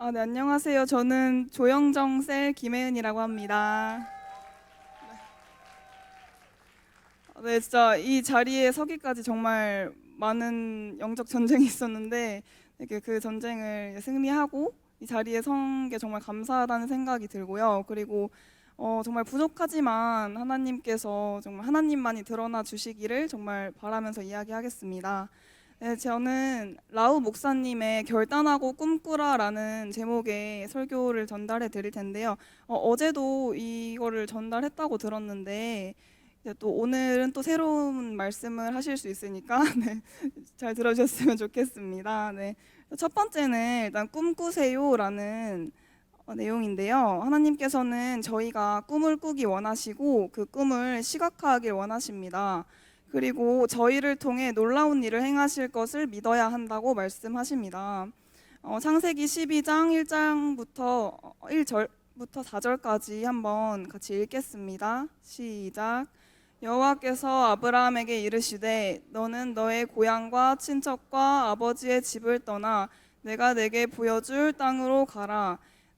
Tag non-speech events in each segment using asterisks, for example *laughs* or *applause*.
아, 네, 안녕하세요. 저는 조영정 셀 김혜은이라고 합니다. 네. 네, 진짜 이 자리에 서기까지 정말 많은 영적 전쟁이 *laughs* 있었는데 이렇게 그 전쟁을 승리하고 이 자리에 선 게 정말 감사하다는 생각이 들고요. 그리고 어, 정말 부족하지만 하나님께서 정말 하나님만이 드러나 주시기를 정말 바라면서 이야기하겠습니다. 네, 저는 라우 목사님의 결단하고 꿈꾸라라는 제목의 설교를 전달해 드릴 텐데요. 어, 제도 이거를 전달했다고 들었는데 또 오늘은 또 새로운 말씀을 하실 수 있으니까 *laughs* 네, 잘 들어주셨으면 좋겠습니다. 네, 첫 번째는 일단 꿈꾸세요라는 어, 내용인데요. 하나님께서는 저희가 꿈을 꾸기 원하시고 그 꿈을 시각화하길 원하십니다. 그리고 저희를 통해 놀라운 일을 행하실 것을 믿어야 한다고 말씀하십니다. 어, 창세기 12장 1장부터 1절부터 4절까지 한번 같이 읽겠습니다. 시작. 여호와께서 아브라함에게 이르시되 너는 너의 고향과 친척과 아버지의 집을 떠나 내가 내게 보여줄 땅으로 가라.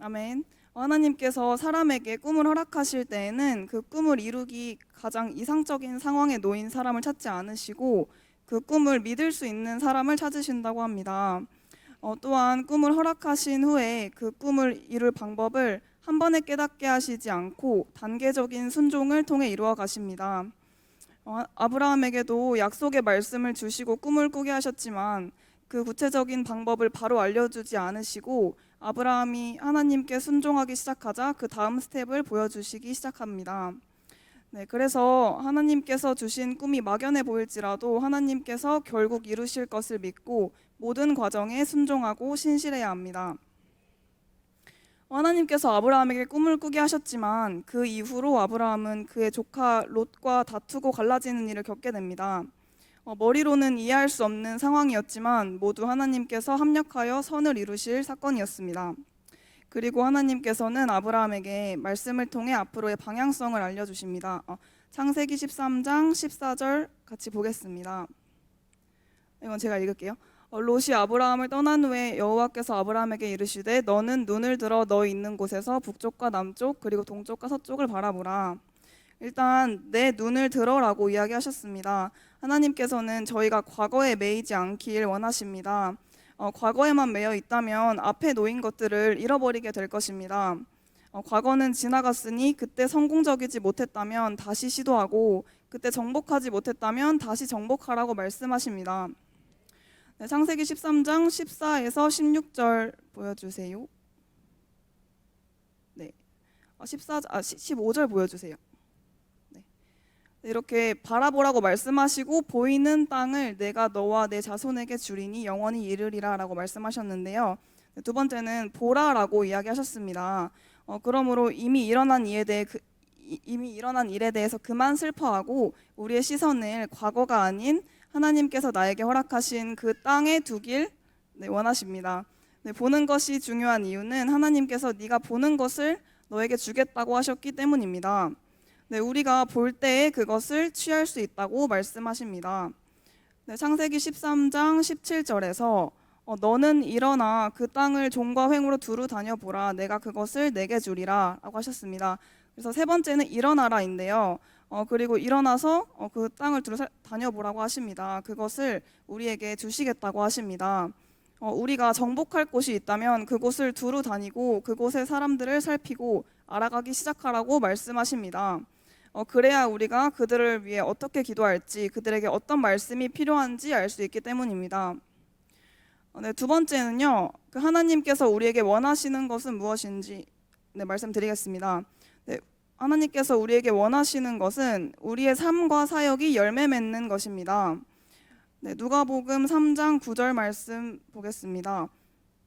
아멘. 하나님께서 사람에게 꿈을 허락하실 때에는 그 꿈을 이루기 가장 이상적인 상황에 놓인 사람을 찾지 않으시고 그 꿈을 믿을 수 있는 사람을 찾으신다고 합니다. 어, 또한 꿈을 허락하신 후에 그 꿈을 이룰 방법을 한 번에 깨닫게 하시지 않고 단계적인 순종을 통해 이루어 가십니다. 어, 아브라함에게도 약속의 말씀을 주시고 꿈을 꾸게 하셨지만 그 구체적인 방법을 바로 알려주지 않으시고 아브라함이 하나님께 순종하기 시작하자 그 다음 스텝을 보여주시기 시작합니다. 네, 그래서 하나님께서 주신 꿈이 막연해 보일지라도 하나님께서 결국 이루실 것을 믿고 모든 과정에 순종하고 신실해야 합니다. 하나님께서 아브라함에게 꿈을 꾸게 하셨지만 그 이후로 아브라함은 그의 조카 롯과 다투고 갈라지는 일을 겪게 됩니다. 어, 머리로는 이해할 수 없는 상황이었지만 모두 하나님께서 합력하여 선을 이루실 사건이었습니다. 그리고 하나님께서는 아브라함에게 말씀을 통해 앞으로의 방향성을 알려주십니다. 어, 창세기 13장 14절 같이 보겠습니다. 이건 제가 읽을게요. 어, 롯이 아브라함을 떠난 후에 여호와께서 아브라함에게 이르시되 너는 눈을 들어 너 있는 곳에서 북쪽과 남쪽 그리고 동쪽과 서쪽을 바라보라. 일단 내 눈을 들어라고 이야기하셨습니다. 하나님께서는 저희가 과거에 매이지 않길 원하십니다. 어, 과거에만 매여 있다면 앞에 놓인 것들을 잃어버리게 될 것입니다. 어, 과거는 지나갔으니 그때 성공적이지 못했다면 다시 시도하고 그때 정복하지 못했다면 다시 정복하라고 말씀하십니다. 네, 창세기 13장 14에서 16절 보여주세요. 네, 14, 어, 아, 15절 보여주세요. 이렇게 바라보라고 말씀하시고 보이는 땅을 내가 너와 내 자손에게 주리니 영원히 이르리라라고 말씀하셨는데요. 두 번째는 보라라고 이야기하셨습니다. 어, 그러므로 이미 일어난 이에 대해 그, 이미 일어난 일에 대해서 그만 슬퍼하고 우리의 시선을 과거가 아닌 하나님께서 나에게 허락하신 그 땅에 두길 네, 원하십니다. 네, 보는 것이 중요한 이유는 하나님께서 네가 보는 것을 너에게 주겠다고 하셨기 때문입니다. 네, 우리가 볼 때에 그것을 취할 수 있다고 말씀하십니다. 네, 창세기 13장 17절에서 어, 너는 일어나 그 땅을 종과 횡으로 두루 다녀보라 내가 그것을 내게 주리라 라고 하셨습니다. 그래서 세 번째는 일어나라인데요. 어, 그리고 일어나서 어, 그 땅을 두루 다녀보라고 하십니다. 그것을 우리에게 주시겠다고 하십니다. 어, 우리가 정복할 곳이 있다면 그곳을 두루 다니고 그곳의 사람들을 살피고 알아가기 시작하라고 말씀하십니다. 어, 그래야 우리가 그들을 위해 어떻게 기도할지 그들에게 어떤 말씀이 필요한지 알 수 있기 때문입니다. 어, 네, 두 번째는요. 그 하나님께서 우리에게 원하시는 것은 무엇인지 네, 말씀드리겠습니다. 네, 하나님께서 우리에게 원하시는 것은 우리의 삶과 사역이 열매 맺는 것입니다. 네, 누가복음 3장 9절 말씀 보겠습니다.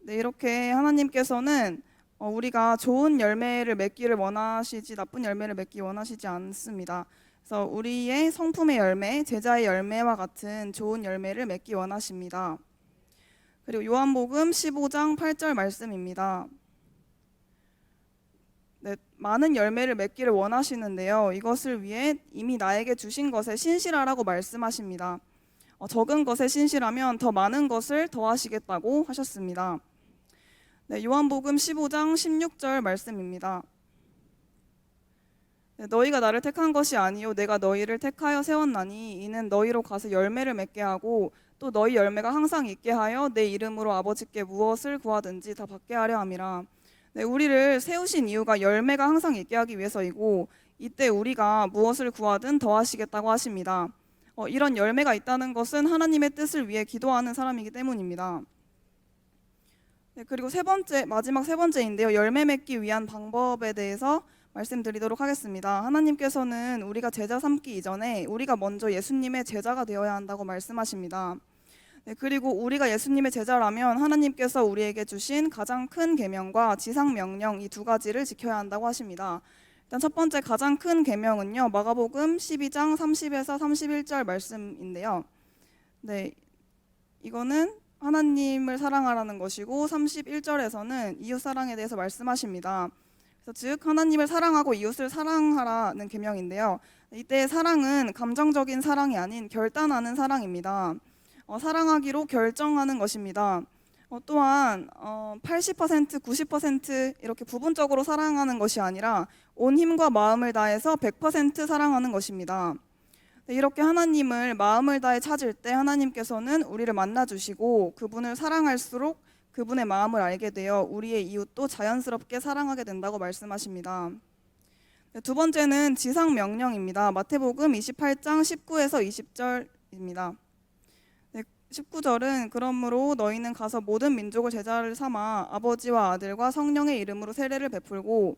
네, 이렇게 하나님께서는 어, 우리가 좋은 열매를 맺기를 원하시지 나쁜 열매를 맺기 원하시지 않습니다. 그래서 우리의 성품의 열매, 제자의 열매와 같은 좋은 열매를 맺기 원하십니다. 그리고 요한복음 15장 8절 말씀입니다. 네, 많은 열매를 맺기를 원하시는데요. 이것을 위해 이미 나에게 주신 것에 신실하라고 말씀하십니다. 어, 적은 것에 신실하면 더 많은 것을 더하시겠다고 하셨습니다. 네, 요한복음 15장 16절 말씀입니다. 네, 너희가 나를 택한 것이 아니요 내가 너희를 택하여 세웠나니 이는 너희로 가서 열매를 맺게 하고 또 너희 열매가 항상 있게 하여 내 이름으로 아버지께 무엇을 구하든지 다 받게 하려 함이라. 네, 우리를 세우신 이유가 열매가 항상 있게 하기 위해서이고 이때 우리가 무엇을 구하든 더하시겠다고 하십니다. 어, 이런 열매가 있다는 것은 하나님의 뜻을 위해 기도하는 사람이기 때문입니다. 네, 그리고 세 번째 마지막 세 번째인데요. 열매 맺기 위한 방법에 대해서 말씀드리도록 하겠습니다. 하나님께서는 우리가 제자 삼기 이전에 우리가 먼저 예수님의 제자가 되어야 한다고 말씀하십니다. 네, 그리고 우리가 예수님의 제자라면 하나님께서 우리에게 주신 가장 큰 계명과 지상 명령 이 두 가지를 지켜야 한다고 하십니다. 일단 첫 번째 가장 큰 계명은요. 마가복음 12장 30에서 31절 말씀인데요. 네. 이거는 하나님을 사랑하라는 것이고 31절에서는 이웃 사랑에 대해서 말씀하십니다. 그래서 즉 하나님을 사랑하고 이웃을 사랑하라는 계명인데요. 이때 사랑은 감정적인 사랑이 아닌 결단하는 사랑입니다. 어, 사랑하기로 결정하는 것입니다. 어, 또한 어, 80% 90% 이렇게 부분적으로 사랑하는 것이 아니라 온 힘과 마음을 다해서 100% 사랑하는 것입니다. 네, 이렇게 하나님을 마음을 다해 찾을 때 하나님께서는 우리를 만나 주시고 그분을 사랑할수록 그분의 마음을 알게 되어 우리의 이웃도 자연스럽게 사랑하게 된다고 말씀하십니다. 네, 두 번째는 지상 명령입니다. 마태복음 28장 19에서 20절입니다. 19절은 그러므로 너희는 가서 모든 민족을 제자를 삼아 아버지와 아들과 성령의 이름으로 세례를 베풀고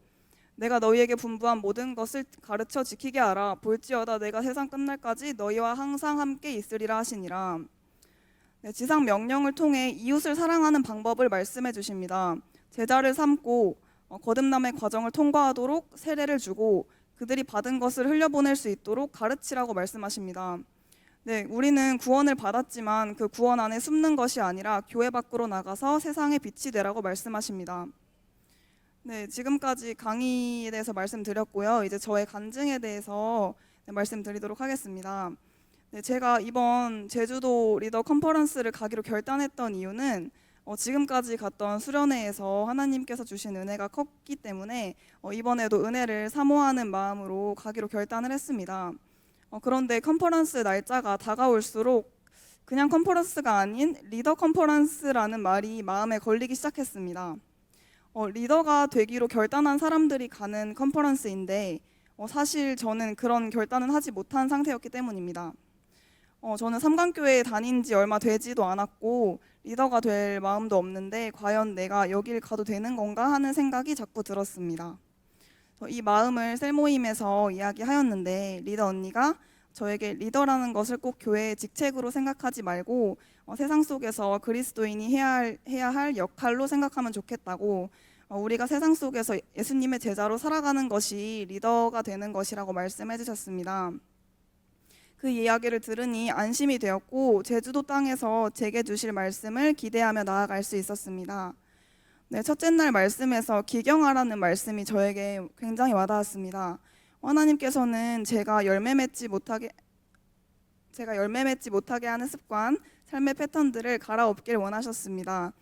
내가 너희에게 분부한 모든 것을 가르쳐 지키게 하라. 볼지어다 내가 세상 끝날까지 너희와 항상 함께 있으리라 하시니라. 네, 지상 명령을 통해 이웃을 사랑하는 방법을 말씀해 주십니다. 제자를 삼고 어, 거듭남의 과정을 통과하도록 세례를 주고 그들이 받은 것을 흘려보낼 수 있도록 가르치라고 말씀하십니다. 네, 우리는 구원을 받았지만 그 구원 안에 숨는 것이 아니라 교회 밖으로 나가서 세상의 빛이 되라고 말씀하십니다. 네, 지금까지 강의에 대해서 말씀드렸고요. 이제 저의 간증에 대해서 네, 말씀드리도록 하겠습니다. 네, 제가 이번 제주도 리더 컨퍼런스를 가기로 결단했던 이유는 어, 지금까지 갔던 수련회에서 하나님께서 주신 은혜가 컸기 때문에 어, 이번에도 은혜를 사모하는 마음으로 가기로 결단을 했습니다. 어, 그런데 컨퍼런스 날짜가 다가올수록 그냥 컨퍼런스가 아닌 리더 컨퍼런스라는 말이 마음에 걸리기 시작했습니다. 어, 리더가 되기로 결단한 사람들이 가는 컨퍼런스인데 어, 사실 저는 그런 결단은 하지 못한 상태였기 때문입니다. 어, 저는 삼강교회에 다닌 지 얼마 되지도 않았고 리더가 될 마음도 없는데 과연 내가 여길 가도 되는 건가 하는 생각이 자꾸 들었습니다. 이 마음을 셀 모임에서 이야기하였는데 리더 언니가 저에게 리더라는 것을 꼭 교회의 직책으로 생각하지 말고 어, 세상 속에서 그리스도인이 해야 할, 해야 할 역할로 생각하면 좋겠다고 어, 우리가 세상 속에서 예수님의 제자로 살아가는 것이 리더가 되는 것이라고 말씀해 주셨습니다. 그 이야기를 들으니 안심이 되었고 제주도 땅에서 제게 주실 말씀을 기대하며 나아갈 수 있었습니다. 네, 첫째 날 말씀에서 기경하라는 말씀이 저에게 굉장히 와닿았습니다. 하나님께서는 제가 열매 맺지 못하게 제가 열매 맺지 못하게 하는 습관, 삶의 패턴들을 갈아엎길 원하셨습니다.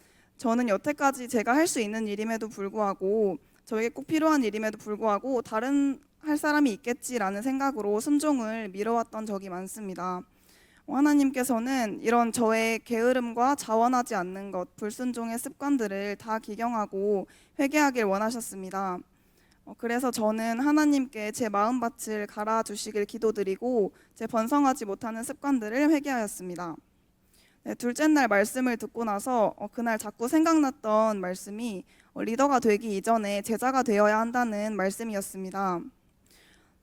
저는 여태까지 제가 할 수 있는 일임에도 불구하고 저에게 꼭 필요한 일임에도 불구하고 다른 할 사람이 있겠지라는 생각으로 순종을 미뤄왔던 적이 많습니다. 하나님께서는 이런 저의 게으름과 자원하지 않는 것, 불순종의 습관들을 다 기경하고 회개하길 원하셨습니다. 어, 그래서 저는 하나님께 제 마음밭을 갈아주시길 기도드리고 제 번성하지 못하는 습관들을 회개하였습니다. 네, 둘째 날 말씀을 듣고 나서 어, 그날 자꾸 생각났던 말씀이 어, 리더가 되기 이전에 제자가 되어야 한다는 말씀이었습니다.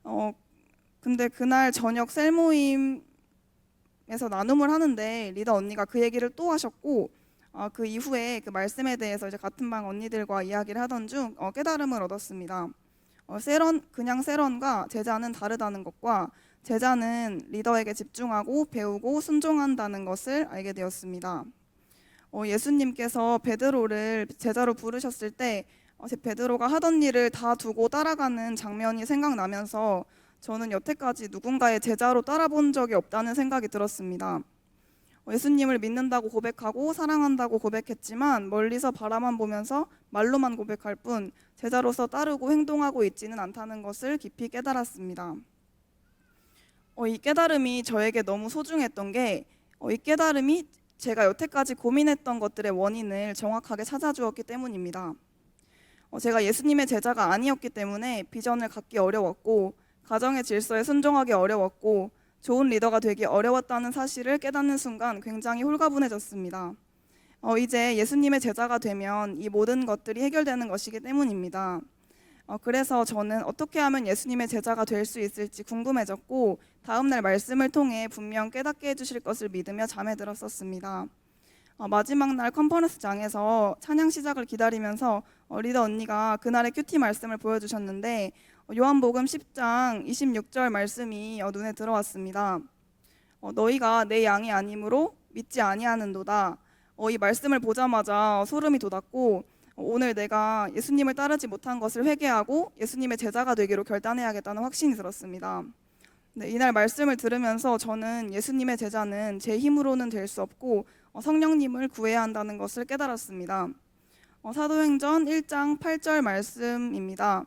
어, 근데 그날 저녁 셀 모임 에서 나눔을 하는데 리더 언니가 그 얘기를 또 하셨고 아, 그 이후에 그 말씀에 대해서 이제 같은 방 언니들과 이야기를 하던 중 어, 깨달음을 얻었습니다. 어, 세런 그냥 세런과 제자는 다르다는 것과 제자는 리더에게 집중하고 배우고 순종한다는 것을 알게 되었습니다. 어, 예수님께서 베드로를 제자로 부르셨을 때 어, 제 베드로가 하던 일을 다 두고 따라가는 장면이 생각나면서 저는 여태까지 누군가의 제자로 따라본 적이 없다는 생각이 들었습니다. 어, 예수님을 믿는다고 고백하고 사랑한다고 고백했지만 멀리서 바라만 보면서 말로만 고백할 뿐 제자로서 따르고 행동하고 있지는 않다는 것을 깊이 깨달았습니다. 어, 이 깨달음이 저에게 너무 소중했던 게, 어, 이 깨달음이 제가 여태까지 고민했던 것들의 원인을 정확하게 찾아주었기 때문입니다. 어, 제가 예수님의 제자가 아니었기 때문에 비전을 갖기 어려웠고, 가정의 질서에 순종하기 어려웠고, 좋은 리더가 되기 어려웠다는 사실을 깨닫는 순간 굉장히 홀가분해졌습니다. 어, 이제 예수님의 제자가 되면 이 모든 것들이 해결되는 것이기 때문입니다. 어, 그래서 저는 어떻게 하면 예수님의 제자가 될 수 있을지 궁금해졌고 다음날 말씀을 통해 분명 깨닫게 해주실 것을 믿으며 잠에 들었었습니다. 어, 마지막 날 컨퍼런스장에서 찬양 시작을 기다리면서 어, 리더 언니가 그날의 큐티 말씀을 보여주셨는데 어, 요한복음 10장 26절 말씀이 어, 눈에 들어왔습니다. 어, 너희가 내 양이 아니므로 믿지 아니하는도다. 어, 이 말씀을 보자마자 소름이 돋았고 어, 오늘 내가 예수님을 따르지 못한 것을 회개하고 예수님의 제자가 되기로 결단해야겠다는 확신이 들었습니다. 네, 이날 말씀을 들으면서 저는 예수님의 제자는 제 힘으로는 될 수 없고 어, 성령님을 구해야 한다는 것을 깨달았습니다. 어, 사도행전 1장 8절 말씀입니다.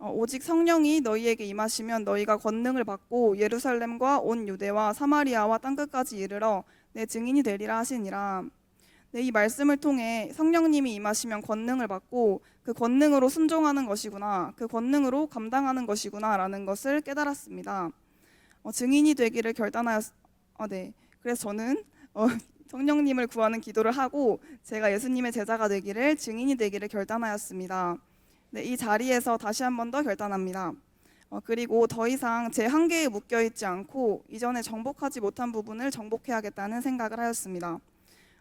어, 오직 성령이 너희에게 임하시면 너희가 권능을 받고 예루살렘과 온 유대와 사마리아와 땅끝까지 이르러 내 증인이 되리라 하시니라. 네, 이 말씀을 통해 성령님이 임하시면 권능을 받고 그 권능으로 순종하는 것이구나, 그 권능으로 감당하는 것이구나라는 것을 깨달았습니다. 어, 증인이 되기를 결단하였. 어, 네. 그래서 저는 어, *laughs* 성령님을 구하는 기도를 하고 제가 예수님의 제자가 되기를 증인이 되기를 결단하였습니다. 네, 이 자리에서 다시 한 번 더 결단합니다. 어, 그리고 더 이상 제 한계에 묶여 있지 않고 이전에 정복하지 못한 부분을 정복해야겠다는 생각을 하였습니다.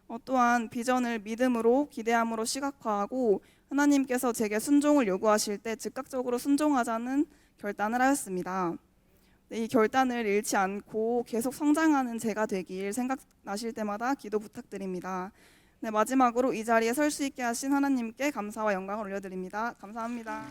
어, 또한 비전을 믿음으로 기대함으로 시각화하고 하나님께서 제게 순종을 요구하실 때 즉각적으로 순종하자는 결단을 하였습니다. 네, 이 결단을 잃지 않고 계속 성장하는 제가 되길 생각나실 때마다 기도 부탁드립니다. 네, 마지막으로 이 자리에 설 수 있게 하신 하나님께 감사와 영광을 올려드립니다. 감사합니다.